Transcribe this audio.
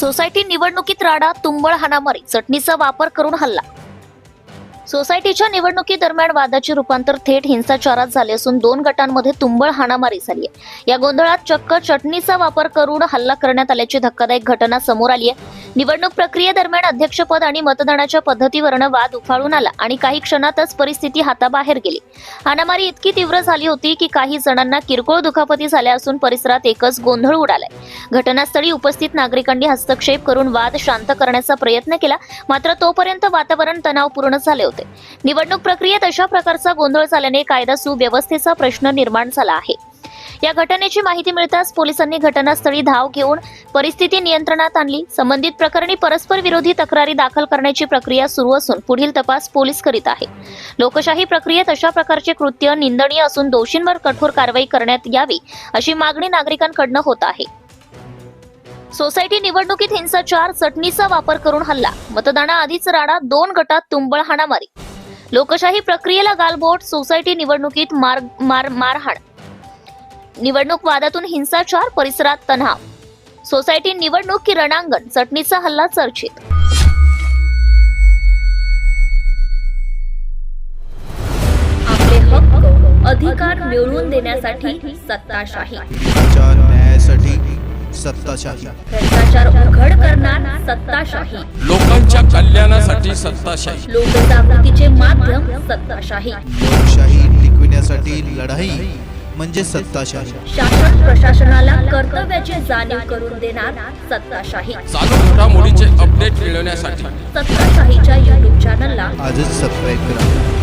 Society निवडणुकीत राडा तुंबळ हाणामारी चटणीचा वापर करून हल्ला. सोसायटीच्या निवडणुकीदरम्यान वादाचे रूपांतर थेट हिंसाचारात झाले असून दोन गटांमध्ये तुंबळ हाणामारी झाली आहे. या गोंधळात चक्क चटणीचा वापर करून हल्ला करण्यात आल्याची धक्कादायक घटना समोर आली आहे. निवडणूक प्रक्रियेदरम्यान अध्यक्षपद आणि मतदानाच्या पद्धतीवरनं वाद उफाळून आला आणि काही क्षणातच परिस्थिती हाताबाहेर गेली. हाणामारी इतकी तीव्र झाली होती की काही जणांना किरकोळ दुखापती झाल्या असून परिसरात एकच गोंधळ उडालाय. घटनास्थळी उपस्थित नागरिकांनी हस्तक्षेप करून वाद शांत करण्याचा प्रयत्न केला मात्र तोपर्यंत वातावरण तणावपूर्ण झाले होते. निवडणूक प्रक्रियेत अशा प्रकारचा गोंधळ झाल्याने कायदा सुव्यवस्थेचा प्रश्न निर्माण झाला आहे. या घटनेची माहिती मिळताच पोलिसांनी घटनास्थळी धाव घेऊन परिस्थिती नियंत्रणात आणली. संबंधित प्रकरणी परस्पर विरोधी तक्रारी दाखल करण्याची प्रक्रिया सुरू असून पुढील तपास पोलीस करीत आहे. लोकशाही प्रक्रियेत अशा प्रकारचे कृत्य निंदनीय असून दोषींवर कठोर कारवाई करण्यात यावी अशी मागणी नागरिकांकडनं होत आहे. सोसायटी निवडणुकीत हिंसाचार चटणीचा वापर करून हल्ला. मतदानाआधीच राडा दोन गटात तुंबळ हाणामारी. लोकशाही प्रक्रियेला गालबोट सोसायटी निवडणुकीत मार मार मारहाण. निवडणूक वादातून हिंसाचार परिसरात तणाव. सोसायटी निवडणूक की रणांगण? चटणीचा हल्ला चर्चित. आपले हक्क अधिकार मिळवून देण्यासाठी सत्ताशाही. न्यायासाठी सत्ताशाही. भ्रष्टाचार उघड करणार सत्ताशाही. लोकांच्या कल्याणासाठी सत्ताशाही. लोकजागृतीचे माध्यम सत्ताशाही. लोकशाही टिकविण्यासाठी लढाई म्हणजे सत्ताशाही. शासन प्रशासनाला कर्तव्याची जाणीव करून देणार सत्ताशाही. चालू घडामोडीचे अपडेट मिळवण्यासाठी. सत्ताशाहीच्या युट्यूब चॅनलला आजच सबस्क्राईब करा